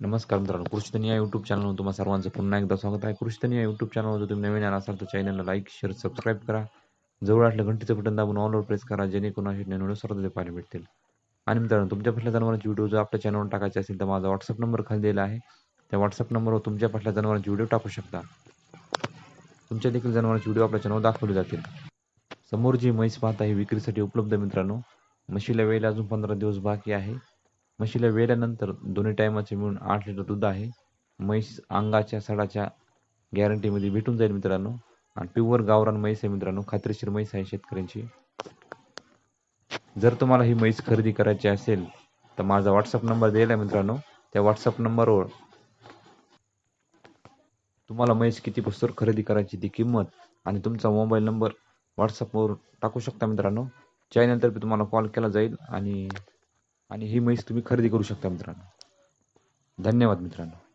नमस्कार मित्रांनो कृषीधन या यूट्यूब चॅनलवर तुम्हाला सर्वांचं पुन्हा एकदा स्वागत आहे. कृषीधन या यूट्यूब चॅनलवर जर तुम्ही नवीन आला असाल तर चॅनलला लाईक शेअर सबस्क्राईब करा. जवळ असलं घंटीचं बटन दाबून ऑलवर प्रेस करा जेणेकरून असे नवीन सर्व ते पाहायला भेटतील आणि मित्रांनो तुमच्या पाठल्या जनावरांची व्हिडिओ जर आपल्या चॅनलवर टाकायचे असेल तर माझा व्हॉट्सअप नंबर खाली दिला आहे. त्या व्हॉट्सअप नंबरवर तुमच्या पाठल्या जनावरांची व्हिडिओ टाकू शकता. तुमच्या देखील जनावरांची व्हिडिओ आपल्या चॅनलवर दाखवली जातील. समोर जी म्हैस पाहता ही विक्रीसाठी उपलब्ध मित्रांनो. म्हशीला वेळेला अजून पंधरा दिवस बाकी आहे. म्हशीला वेल्यानंतर दोन्ही टायमाचे मिळून आठ लिटर दूध आहे. म्हैस अंगाच्या सडाच्या गॅरंटीमध्ये भेटून जाईल मित्रांनो. आणि प्युअर गावरान म्हैस आहे मित्रांनो. खात्रीशीर म्हैस आहे शेतकऱ्यांची. जर तुम्हाला ही म्हैस खरेदी करायची असेल तर माझा व्हॉट्सअप नंबर दिला आहे मित्रांनो. त्या व्हॉट्सअप नंबरवर तुम्हाला म्हैस किती पुस्तक खरेदी करायची ती किंमत आणि तुमचा मोबाईल नंबर व्हॉट्सअपवर टाकू शकता मित्रांनो. त्यानंतर तुम्हाला कॉल केला जाईल आणि आणि ही म्हैस तुम्ही खरेदी करू शकता मित्रांनो. धन्यवाद मित्रांनो.